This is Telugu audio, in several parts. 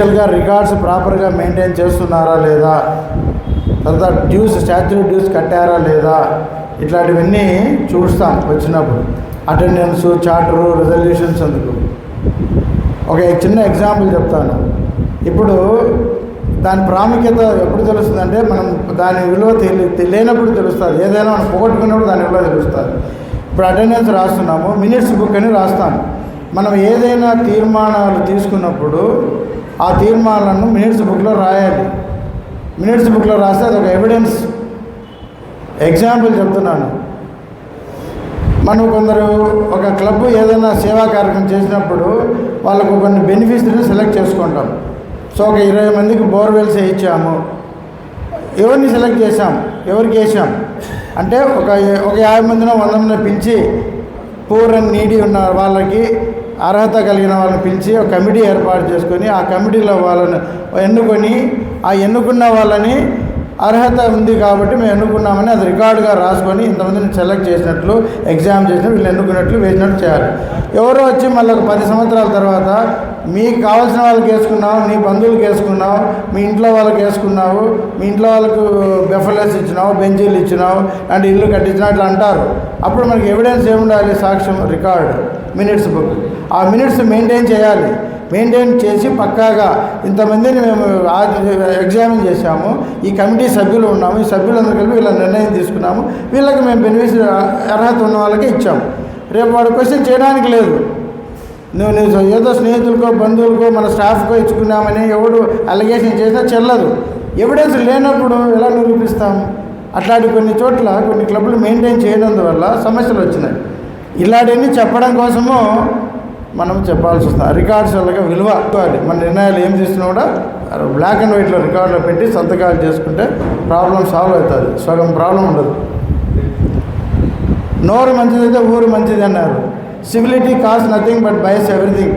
అఫీషియల్గా రికార్డ్స్ ప్రాపర్గా మెయింటైన్ చేస్తున్నారా లేదా? తర్వాత డ్యూస్ స్టాచ్యూ డ్యూస్ కట్టారా లేదా? ఇట్లాంటివన్నీ చూస్తాం వచ్చినప్పుడు. అటెండెన్స్ చార్టరు రిజల్యూషన్స్ అందుకు. ఒక చిన్న ఎగ్జాంపుల్ చెప్తాను. ఇప్పుడు దాని ప్రాముఖ్యత ఎప్పుడు తెలుస్తుందంటే మనం దాని విలువ తెలి తెలియనప్పుడు తెలుస్తుంది. ఏదైనా మనం పోగొట్టుకున్నప్పుడు దాని విలువ తెలుస్తుంది. ఇప్పుడు అటెండెన్స్ రాస్తున్నాము మినిట్స్ బుక్ అని రాస్తాం మనం ఏదైనా తీర్మానాలు తీసుకున్నప్పుడు ఆ తీర్మానాలను మినిట్స్ బుక్లో రాయాలి. మినిట్స్ బుక్లో రాస్తే అది ఒక ఎవిడెన్స్ ఎగ్జాంపుల్ చెప్తున్నాను. మనం కొందరు ఒక క్లబ్ ఏదైనా సేవా కార్యక్రమం చేసినప్పుడు వాళ్ళకు కొన్ని బెనిఫిట్స్ని సెలెక్ట్ చేసుకుంటాం. సో ఒక ఇరవై మందికి బోర్వెల్స్ వేయించాము. ఎవరిని సెలెక్ట్ చేశాం? ఎవరికి వేసాం అంటే ఒక ఒక యాభై మందినో వంద మందినో పిలిచి పూర్ అండ్ నీడి ఉన్న వాళ్ళకి అర్హత కలిగిన వాళ్ళని పిలిచి ఒక కమిటీ ఏర్పాటు చేసుకొని ఆ కమిటీలో వాళ్ళని ఎన్నుకొని ఆ ఎన్నుకున్న వాళ్ళని అర్హత ఉంది కాబట్టి మేము ఎన్నుకున్నామని అది రికార్డుగా రాసుకొని ఇంతమందిని సెలెక్ట్ చేసినట్లు ఎగ్జామ్ చేసిన వీళ్ళు ఎన్నుకున్నట్లు వేసినట్టు చేయాలి. ఎవరో వచ్చి మళ్ళీ ఒక పది సంవత్సరాల తర్వాత మీకు కావాల్సిన వాళ్ళకి వేసుకున్నావు నీ బంధువులకు వేసుకున్నావు మీ ఇంట్లో వాళ్ళకి వేసుకున్నావు మీ ఇంట్లో వాళ్ళకు బెఫలెస్ ఇచ్చినావు బెంచీలు ఇచ్చినావు అంటే ఇల్లు కట్టించినా ఇట్లా అంటారు. అప్పుడు మనకి ఎవిడెన్స్ ఏముండాలి సాక్ష్యం? Record minutes book. ఆ మినిట్స్ మెయింటైన్ చేయాలి. మెయింటైన్ చేసి పక్కాగా ఇంతమందిని మేము ఎగ్జామిన్ చేశాము. ఈ కమిటీ సభ్యులు ఉన్నాము. ఈ సభ్యులందరూ కలిపి వీళ్ళ నిర్ణయం తీసుకున్నాము. వీళ్ళకి మేము బెనిఫిట్ అర్హత ఉన్న వాళ్ళకి ఇచ్చాము. రేపు వాడు క్వశ్చన్ చేయడానికి లేదు. నువ్వు నువ్వు ఏదో స్నేహితులకో బంధువులకో మన స్టాఫ్కో ఇచ్చుకున్నామని ఎవడు అలిగేషన్ చేసినా చెల్లదు. ఎవిడెన్స్ లేనప్పుడు ఎలా నిరూపిస్తాము? అట్లాంటి కొన్ని చోట్ల కొన్ని క్లబ్లు మెయింటైన్ చేయనందువల్ల సమస్యలు వచ్చినాయి. ఇలాంటివన్నీ చెప్పడం కోసము మనం చెప్పాల్సి వస్తుంది. రికార్డ్స్ వల్ల విలువ మన నిర్ణయాలు ఏం తీసుకున్నా కూడా బ్లాక్ అండ్ వైట్లో రికార్డులో పెట్టి సంతకాలు చేసుకుంటే ప్రాబ్లం సాల్వ్ అవుతుంది. సగం ప్రాబ్లం ఉండదు. నోరు మంచిదైతే ఊరు మంచిది అన్నారు. Civility cost nothing but buys everything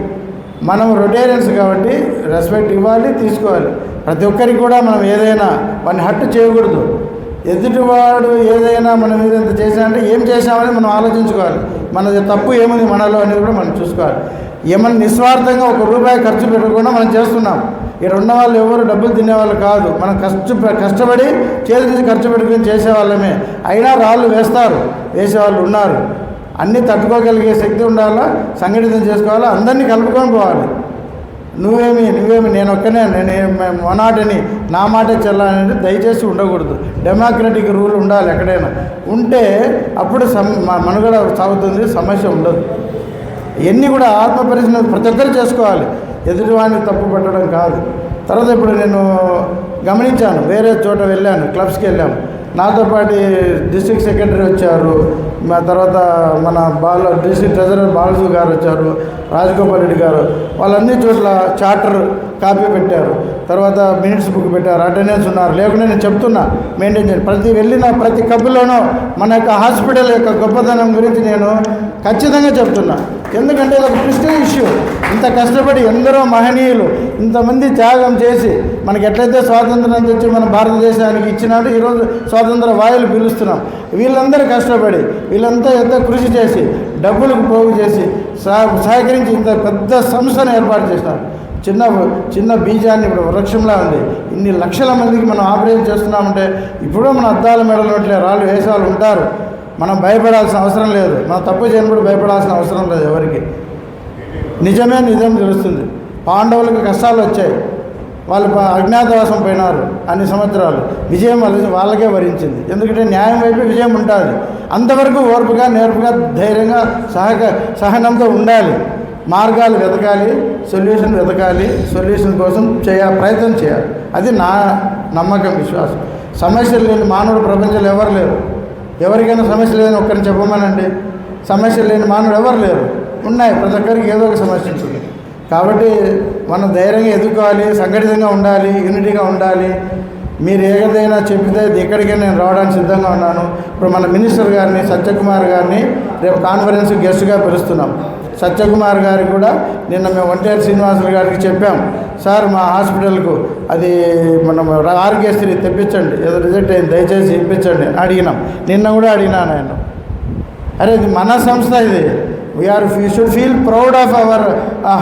మనం రొటేరియన్స్ కాబట్టి రెస్పెక్ట్ ఇవ్వాలి తీసుకోవాలి. ప్రతి ఒక్కరికి కూడా మనం ఏదైనా వాడిని హట్టు చేయకూడదు. ఎదుటివాడు ఏదైనా మన మీద ఎంత చేశామంటే ఏం చేశామని మనం ఆలోచించుకోవాలి. మనది తప్పు ఏముంది మనలో అనేది కూడా మనం చూసుకోవాలి. ఏమన్నా నిస్వార్థంగా ఒక రూపాయి ఖర్చు పెట్టకుండా మనం చేస్తున్నాం. ఇక్కడ ఉన్న వాళ్ళు ఎవరు డబ్బులు తినేవాళ్ళు కాదు. మనం కష్ట కష్టపడి చేతి నుంచి ఖర్చు పెట్టుకుని చేసేవాళ్ళమే. అయినా రాళ్ళు వేస్తారు. వేసేవాళ్ళు ఉన్నారు. అన్నీ తట్టుకోగలిగే శక్తి ఉండాలా? సంఘటితం చేసుకోవాలా? అందరినీ కలుపుకొని పోవాలి. నువ్వేమి నువ్వేమి నేను ఒక్కనే నేను మొనాటని నా మాటే చెల్లాలంటే దయచేసి ఉండకూడదు. డెమోక్రటిక్ రూల్ ఉండాలి ఎక్కడైనా. ఉంటే అప్పుడు సమ మనుగడ సాగుతుంది సమస్య ఉండదు. ఇవన్నీ కూడా ఆత్మ పరిశీలన ప్రతి ఒక్కరు చేసుకోవాలి. ఎదుటివాడిని తప్పు పట్టడం కాదు. తర్వాత ఇప్పుడు నేను గమనించాను వేరే చోట వెళ్ళాను క్లబ్స్కి వెళ్ళాము. నాతో పాటు డిస్ట్రిక్ట్ సెక్రటరీ వచ్చారు. మా తర్వాత మన బాల డీసీ ట్రెజరర్ బాలసు గారు వచ్చారు రాజగోపాల్ రెడ్డి గారు వాళ్ళన్ని చోట్ల చార్టర్ కాపీ పెట్టారు. తర్వాత మినిట్స్ బుక్ పెట్టారు అటెండెన్స్ ఉన్నారు. లేకుండా నేను చెప్తున్నా మెయింటైన్ చేయండి. ప్రతి వెళ్ళిన ప్రతి కబ్బులోనూ మన యొక్క హాస్పిటల్ యొక్క గొప్పతనం గురించి నేను ఖచ్చితంగా చెప్తున్నా. ఎందుకంటే ఇది ఒక ప్రిస్టేజ్ ఇష్యూ. ఇంత కష్టపడి ఎందరో మహనీయులు ఇంతమంది త్యాగం చేసి మనకి ఎట్లయితే స్వాతంత్రం తెచ్చి మన భారతదేశానికి ఇచ్చినాడు ఈరోజు స్వాతంత్ర వాయులు పిలుస్తున్నాం. వీళ్ళందరూ కష్టపడి వీళ్ళంతా ఎంతో కృషి చేసి డబ్బులకు పోగు చేసి సహకరించి ఇంత పెద్ద సంస్థను ఏర్పాటు చేసినారు. చిన్న చిన్న బీజాన్ని ఇప్పుడు వృక్షంలా ఉంది. ఇన్ని లక్షల మందికి మనం ఆపరేషన్ చేస్తున్నామంటే ఇప్పుడు మన అద్దాల మెడలు రాళ్ళు వేసాలు ఉంటారు. మనం భయపడాల్సిన అవసరం లేదు. మనం తప్పు చేయనప్పుడు భయపడాల్సిన అవసరం లేదు ఎవరికి. నిజమే నిజం తెలుస్తుంది. పాండవులకు కష్టాలు వచ్చాయి. వాళ్ళు అజ్ఞాతవాసం పోయినారు అన్ని సంవత్సరాలు. విజయం వాళ్ళ వాళ్ళకే వరించింది. ఎందుకంటే న్యాయం వైపు విజయం ఉంటుంది అంతవరకు ఓర్పుగా నేర్పుగా ధైర్యంగా సహక సహనంతో ఉండాలి. మార్గాలు వెతకాలి సొల్యూషన్ వెతకాలి సొల్యూషన్ కోసం చేయ ప్రయత్నం చేయాలి. అది నా నమ్మకం విశ్వాసం. సమస్యలు లేని మానవుడు ప్రపంచంలో ఎవరు లేరు. ఎవరికైనా సమస్య లేదని ఒక్కరిని చెప్పమనండి. సమస్య లేని మానవుడు ఎవరు లేరు. ఉన్నాయి. ప్రతి ఒక్కరికి ఏదో ఒక సమస్య ఉంటుంది. కాబట్టి మనం ధైర్యంగా ఎదుర్కోవాలి సంఘటితంగా ఉండాలి యూనిటీగా ఉండాలి. మీరు ఏదైనా చెప్తే ఎక్కడికైనా నేను రావడానికి సిద్ధంగా ఉన్నాను. ఇప్పుడు మన మినిస్టర్ గారిని సత్యకుమార్ గారిని రేపు కాన్ఫరెన్స్ గెస్ట్గా పిలుస్తున్నాం. సత్యకుమార్ గారికి కూడా నిన్న మేము ఒంటేరు శ్రీనివాసులు గారికి చెప్పాం. సార్ మా హాస్పిటల్కు అది మనం ఆరోగ్యశ్రీ తెప్పించండి. ఏదో రిజెక్ట్ అయింది దయచేసి ఇప్పించండి అడిగినాం. నిన్న కూడా అడిగినాను ఆయన అరే ఇది మన సంస్థ ఇది. We are you should feel proud of our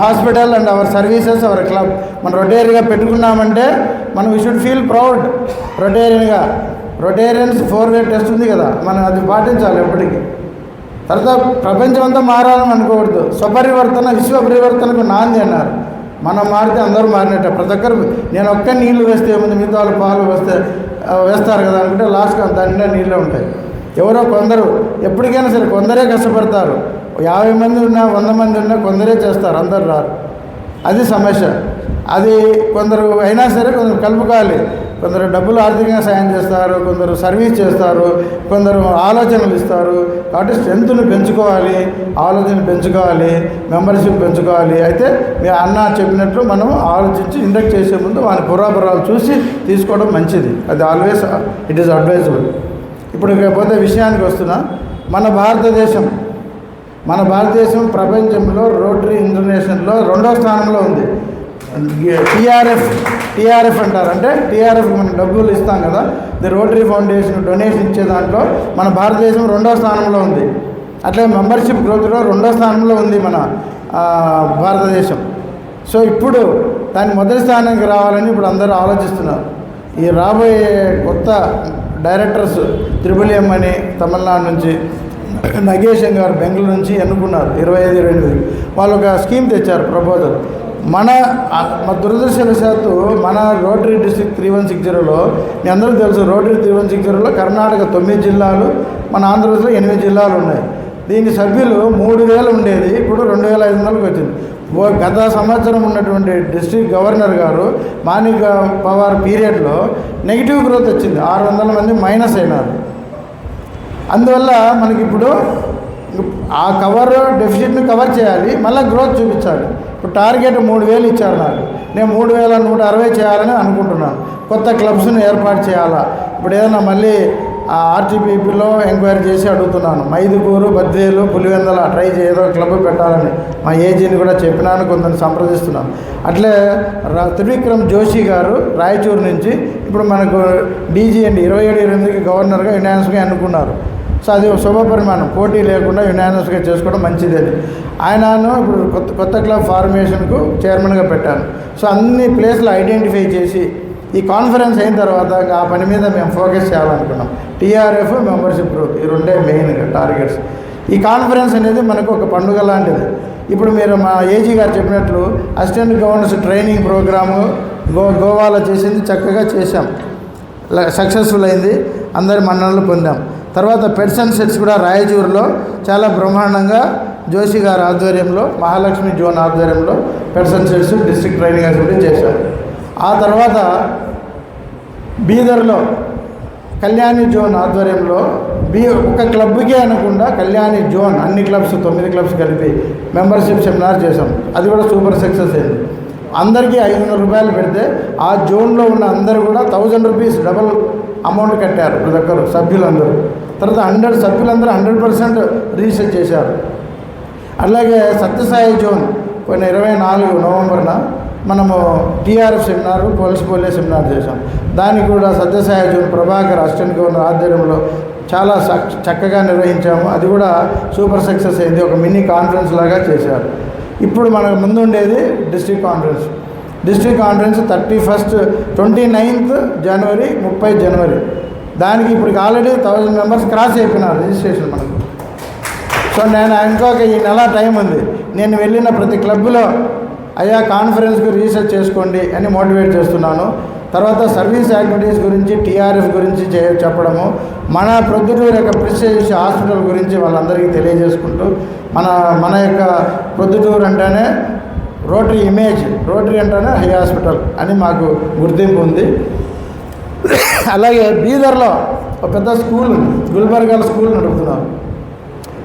hospital and our services our club మనం రొటేరియన్గా పెట్టుకున్నామంటే మనం వీ షుడ్ ఫీల్ ప్రౌడ్ రొటేరియన్గా. రొటేరియన్స్ ఫోర్ వే టెస్ట్ ఉంది కదా మనం అది పాటించాలి ఎప్పటికీ. తర్వాత ప్రపంచం అంతా మారాలని అనుకోకూడదు స్వపరివర్తన విశ్వ పరివర్తనకు నాంది అన్నారు. మనం మారితే అందరూ మారినట్టే. ప్రతి ఒక్కరు నేను ఒక్క నీళ్ళు వేస్తే ఏముంది? మిగతా వాళ్ళు పాలు వేస్తే వేస్తారు కదా అనుకుంటే లాస్ట్గా దాని నీళ్ళే ఉంటాయి. ఎవరో కొందరు ఎప్పటికైనా సరే కొందరే కష్టపడతారు. యాభై మంది ఉన్నా వంద మంది ఉన్నా కొందరే చేస్తారు. అందరు రారు. అది సమస్య. అది కొందరు అయినా సరే కొందరు కలుపుకోవాలి. కొందరు డబ్బులు ఆర్థికంగా సాయం చేస్తారు కొందరు సర్వీస్ చేస్తారు కొందరు ఆలోచనలు ఇస్తారు. కాబట్టి స్ట్రెంత్ను పెంచుకోవాలి ఆలోచన పెంచుకోవాలి మెంబర్షిప్ పెంచుకోవాలి. అయితే మీ అన్న చెప్పినట్లు మనం ఆలోచించి ఇండక్ట్ చేసే ముందు వాని పురాపురాలు చూసి తీసుకోవడం మంచిది. అది ఆల్వేస్ ఇట్ ఈస్ అడ్వైజబుల్. ఇప్పుడు పోతే విషయానికి వస్తున్నా మన భారతదేశం మన భారతదేశం ప్రపంచంలో రోటరీ ఇంటర్నేషనల్లో రెండో స్థానంలో ఉంది. టీఆర్ఎఫ్ టీఆర్ఎఫ్ అంటారు. అంటే టీఆర్ఎఫ్ మనం డబ్బులు ఇస్తాం కదా ది రోటరీ ఫౌండేషన్ డొనేషన్ ఇచ్చే దాంట్లో మన భారతదేశం రెండో స్థానంలో ఉంది. అట్లే మెంబర్షిప్ గ్రోత్లో రెండో స్థానంలో ఉంది మన భారతదేశం. సో ఇప్పుడు దాని మొదటి స్థానానికి రావాలని ఇప్పుడు అందరూ ఆలోచిస్తున్నారు. ఈ రాబోయే కొత్త డైరెక్టర్స్ త్రిబుల్ ఎం అని తమిళనాడు నుంచి నగేశం గారు బెంగళూరు నుంచి ఎన్నుకున్నారు ఇరవై ఐదు ఇరవై ఎనిమిది. వాళ్ళు ఒక స్కీమ్ తెచ్చారు ప్రపోజల్. మన ఆ, మా దురదృష్టవశాత్తు మన rotary district three one six జీరోలో మీ అందరూ తెలుసు రోటరీ త్రీ వన్ సిక్స్ జీరోలో కర్ణాటక తొమ్మిది జిల్లాలు మన ఆంధ్రప్రదేశ్లో ఎనిమిది జిల్లాలు ఉన్నాయి. దీని సభ్యులు మూడు వేలు ఉండేది ఇప్పుడు రెండు వేల ఐదు వందలకు వచ్చింది. ఓ గత సంవత్సరం ఉన్నటువంటి డిస్ట్రిక్ట్ గవర్నర్ గారు మానిక పవార్ పీరియడ్లో నెగిటివ్ గ్రోత్ వచ్చింది ఆరు వందల మంది మైనస్ అయినారు. అందువల్ల మనకి ఇప్పుడు ఆ కవర్ డెఫిసిట్ని కవర్ చేయాలి మళ్ళీ గ్రోత్ చూపించాలి. ఇప్పుడు టార్గెట్ మూడు వేలు ఇచ్చారు నాకు. నేను మూడు వేల నూట అరవై చేయాలని అనుకుంటున్నాను. కొత్త క్లబ్స్ని ఏర్పాటు చేయాలా? ఇప్పుడు ఏదైనా మళ్ళీ ఆ ఆర్టీపీపీలో ఎంక్వైరీ చేసి అడుగుతున్నాను. మైదుకూరు బద్దేలు పులివెందల ట్రై చేయదో క్లబ్ పెట్టాలని మా ఏజీని కూడా చెప్పినాను కొందరిని సంప్రదిస్తున్నాను. అట్లే త్రివిక్రమ్ జోషి గారు రాయచూరు నుంచి ఇప్పుడు మనకు డీజీ అండి ఇరవై ఏడు ఇరవై ఎనిమిదికి గవర్నర్గా యునాన్స్గా ఎన్నుకున్నారు. సో అది శుభపరిమాణం శుభ పరిమాణం. పోటీ లేకుండా యునానస్గా చేసుకోవడం మంచిది అది. ఆయనను ఇప్పుడు కొత్త కొత్త క్లబ్ ఫార్మేషన్కు చైర్మన్గా పెట్టాను. సో అన్ని ప్లేస్లు ఐడెంటిఫై చేసి ఈ కాన్ఫరెన్స్ అయిన తర్వాత ఆ పని మీద మేము ఫోకస్ చేయాలనుకున్నాం. టీఆర్ఎఫ్ మెంబర్షిప్ గ్రూప్ ఈ రెండే మెయిన్ టార్గెట్స్. ఈ కాన్ఫరెన్స్ అనేది మనకు ఒక పండుగ లాంటిది. ఇప్పుడు మీరు మా ఏజీ గారు చెప్పినట్లు assistant governors training programme go గోవాలో చేసింది చక్కగా చేశాం. సక్సెస్ఫుల్ అయింది. అందరి మన్ననలు పొందాం. తర్వాత పెట్స్ అండ్ సెట్స్ కూడా రాయచూరులో చాలా బ్రహ్మాండంగా జోషి గారి ఆధ్వర్యంలో మహాలక్ష్మి జోన్ ఆధ్వర్యంలో pets and sets district training assembly చేశారు. ఆ తర్వాత బీదర్లో కళ్యాణి జోన్ ఆధ్వర్యంలో బీ ఒక క్లబ్కే అనకుండా కళ్యాణి జోన్ అన్ని క్లబ్స్ తొమ్మిది క్లబ్స్ కలిపి మెంబర్షిప్ సెమినార్ చేశాం. అది కూడా సూపర్ సక్సెస్ అయింది. అందరికీ ఐదు వందల రూపాయలు పెడితే ఆ జోన్లో ఉన్న అందరూ కూడా థౌజండ్ రూపీస్ డబల్ అమౌంట్ కట్టారు ప్రతి ఒక్కరు సభ్యులందరూ. తర్వాత హండ్రెడ్ సభ్యులందరూ హండ్రెడ్ పర్సెంట్ రిజిస్టర్ చేశారు. అలాగే సత్యసాయి జోన్ పోయిన ఇరవై నాలుగు నవంబర్న మనము TRF seminar police police seminar చేశాం. దానికి కూడా Sathyasai zone Prabhakar assistant governor ఆధ్వర్యంలో చాలా చక్కగా నిర్వహించాము. అది కూడా సూపర్ సక్సెస్ అయింది. ఒక మినీ కాన్ఫరెన్స్ లాగా చేశారు. ఇప్పుడు మనకు ముందు ఉండేది district conference. District conference thirty first twenty ninth January ముప్పై జనవరి. దానికి ఇప్పుడు ఆల్రెడీ థౌజండ్ మెంబర్స్ క్రాస్ అయిపోయినారు రిజిస్ట్రేషన్ మనకు. సో నేను ఇంకొక ఈ నెల టైం ఉంది. నేను వెళ్ళిన ప్రతి క్లబ్లో అయ్యా కాన్ఫరెన్స్కి రీసెర్చ్ చేసుకోండి అని మోటివేట్ చేస్తున్నాను. తర్వాత సర్వీస్ యాక్టివిటీస్ గురించి టీఆర్ఎఫ్ గురించి చే చెప్పడము మన ప్రొద్దుటూరు యొక్క ప్రిస్టేజ్ హాస్పిటల్ గురించి వాళ్ళందరికీ తెలియజేసుకుంటూ మన మన యొక్క ప్రొద్దుటూరు అంటేనే రోటరీ ఇమేజ్ రోటరీ అంటేనే హై హాస్పిటల్ అని మాకు గుర్తింపు ఉంది. అలాగే బీదర్లో ఒక పెద్ద స్కూల్ ఉంది. గుల్బర్గాల స్కూల్ నడుపుతున్నారు.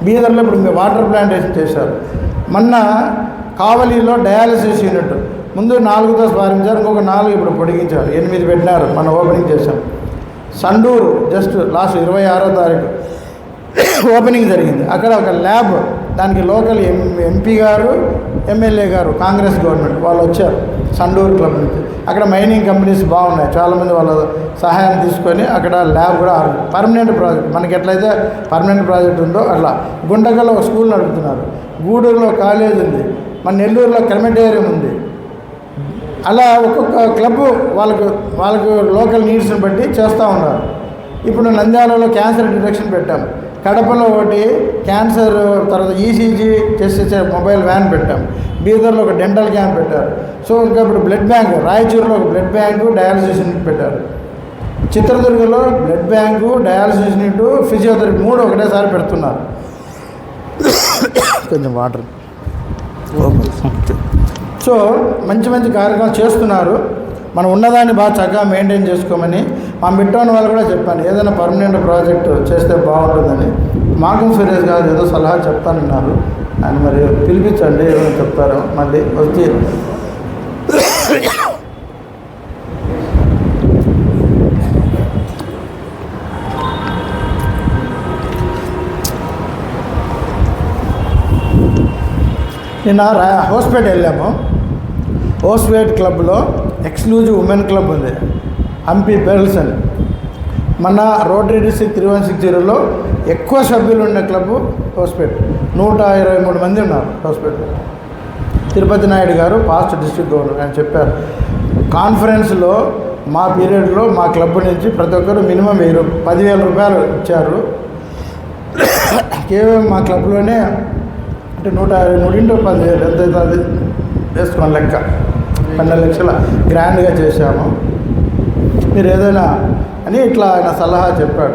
బీదర్లో ఇప్పుడు ఇంకా వాటర్ ప్లాంటేషన్ చేశారు. మొన్న కావలిలో డయాలసిస్ యూనిట్. ముందు నాలుగుతో ప్రారంభించారు ఇంకొక నాలుగు ఇప్పుడు పొడిగించారు. ఎనిమిది పెట్టినారు మనం ఓపెనింగ్ చేశాం. సండూరు జస్ట్ లాస్ట్ ఇరవై ఆరో తారీఖు ఓపెనింగ్ జరిగింది. అక్కడ ఒక ల్యాబ్ దానికి లోకల్ ఎం ఎంపీ గారు ఎమ్మెల్యే గారు కాంగ్రెస్ గవర్నమెంట్ వాళ్ళు వచ్చారు. సండూరు క్లబ్ నుంచి. అక్కడ మైనింగ్ కంపెనీస్ బాగున్నాయి. చాలామంది వాళ్ళ సహాయం తీసుకొని అక్కడ ల్యాబ్ కూడా పర్మనెంట్ ప్రాజెక్ట్. మనకి ఎట్లయితే పర్మనెంట్ ప్రాజెక్ట్ ఉందో అట్లా. గుండగల్లో ఒక స్కూల్ నడుపుతున్నారు. గూడూరులో కాలేజ్ ఉంది. మన నెల్లూరులో క్రమెటేరియం ఉంది. అలా ఒక్కొక్క క్లబ్ వాళ్ళకు వాళ్ళకు లోకల్ నీడ్స్ని బట్టి చేస్తూ ఉన్నారు. ఇప్పుడు నంద్యాలలో క్యాన్సర్ డిటెక్షన్ పెట్టాం. కడపలో ఒకటి క్యాన్సర్ తర్వాత ఈసీజీ చేసే మొబైల్ వ్యాన్ పెట్టాం. బీదర్లో ఒక డెంటల్ క్యాంప్ పెట్టారు. సో ఇంకా ఇప్పుడు బ్లడ్ బ్యాంక్ రాయచూరులో ఒక బ్లడ్ బ్యాంకు డయాలసిస్ యూనిట్ పెట్టారు. చిత్రదుర్గలో blood bank dialysis unit physiotherapy మూడు ఒకటేసారి పెడుతున్నారు. కొంచెం వాటర్. సో మంచి మంచి కార్యక్రమాలు చేస్తున్నారు. మనం ఉన్నదాన్ని బాగా చక్కగా మెయింటైన్ చేసుకోమని మా మిట్టోని వాళ్ళు కూడా చెప్పాను ఏదైనా పర్మనెంట్ ప్రాజెక్ట్ చేస్తే బాగుంటుందని. మాకు సురేష్ గారు ఏదో సలహా చెప్తానన్నారు. ఆయన మరి పిలిపించండి ఏదో చెప్తారు. మళ్ళీ వచ్చి నిన్న రా హోస్పేట్ వెళ్ళాము. హోస్పేట్ క్లబ్లో ఎక్స్క్లూజివ్ ఉమెన్ క్లబ్ ఉంది. హంపి పెరల్సన్. మన rotary district three one six జీరోలో ఎక్కువ సభ్యులు ఉన్న క్లబ్ హోస్పేట్ నూట ఇరవై మూడు మంది ఉన్నారు హోస్పేట్ తిరుపతి నాయుడు గారు పాస్ట్ డిస్ట్రిక్ట్ గవర్నర్ ఆయన చెప్పారు. కాన్ఫరెన్స్లో మా పీరియడ్లో మా క్లబ్ నుంచి ప్రతి ఒక్కరు మినిమం వెయ్యి రూ- పదివేల రూపాయలు ఇచ్చారు. కేవలం మా క్లబ్లోనే అంటే నూట ఇరవై మూడింటి పదివేలు ఎంత అవుతుంది? అది వేసుకోండి లెక్క. పన్నెండు లక్షల గ్రాండ్గా చేశాము. మీరు ఏదైనా అని ఇట్లా ఆయన సలహా చెప్పాడు.